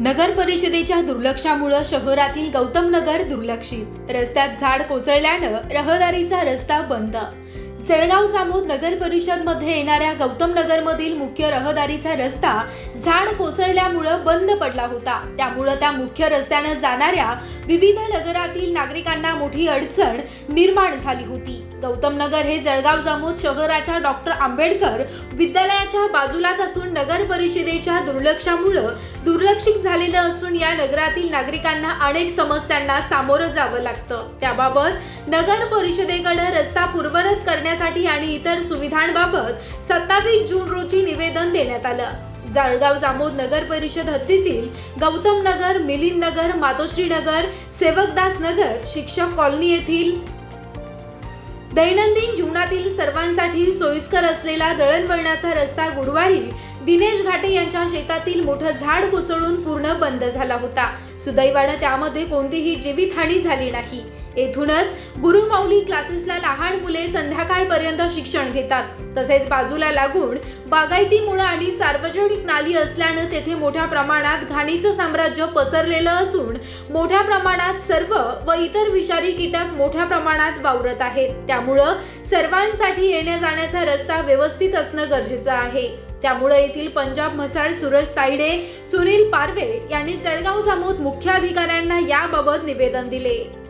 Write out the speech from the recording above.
नगर परिषदेच्या दुर्लक्षामुळे शहरातील गौतम नगर दुर्लक्षित. रस्त्यात झाड कोसळल्यानं रहदारीचा रस्ता बंद. जळगाव जामोद नगर परिषदमध्ये येणाऱ्या गौतम नगर मधील मुख्य रहदारीचा रस्ता झाड कोसळल्यामुळं बंद पडला होता. त्यामुळं त्या मुख्य रस्त्यानं जाणाऱ्या विविध नगरातील नागरिकांना मोठी अडचण निर्माण झाली होती. गौतम नगर हे जळगाव जामोद शहराच्या डॉक्टर आंबेडकर विद्यालयाच्या बाजूलाच असून नगर परिषदेच्या दुर्लक्षामुळं दुर्लक्षित झालेलं असून या नगरातील नागरिकांना अनेक समस्यांना सामोरं जावं लागतं. त्याबाबत नगर परिषदेकडे रस्ता पूर्वरत करण्यासाठी आणि इतर सुविधांबाबत सत्तावीस जून रोजी निवेदन देण्यात आलं. जळगाव जामोद नगर परिषद हद्दीतील गौतम नगर मिलिंद नगर मातोश्री नगर सेवकदास नगर शिक्षक कॉलनी येथील दैनंदिन जीवनातील सर्वांसाठी सोयीस्कर असलेला दळणवळणाचा रस्ता गुरुवारी दिनेश घाटे यांच्या शेतातील मोठं झाड कोसळून पूर्ण बंद झाला होता. सुदैवानं त्यामध्ये कोणतीही जीवितहानी झाली नाही. येथूनच गुरुमाऊली क्लासेसला लहान मुले संध्याकाळपर्यंत शिक्षण घेतात. तसेच बाजूला लागून बागायती मुळं आणि सार्वजनिक नाली असल्यानं तेथे मोठ्या प्रमाणात घाणीचं साम्राज्य पसरलेलं असून मोठ्या प्रमाणात सर्व व इतर विषारी कीटक मोठ्या प्रमाणात वावरत आहेत. त्यामुळं सर्वांसाठी येण्या जाण्याचा रस्ता व्यवस्थित असणं गरजेचं आहे. त्यामुळे येथील पंजाब म्हसाळ सुरज तायडे सुनील पारवे यांनी जळगाव जामोद मुख्य अधिकाऱ्यांना याबाबत निवेदन दिले.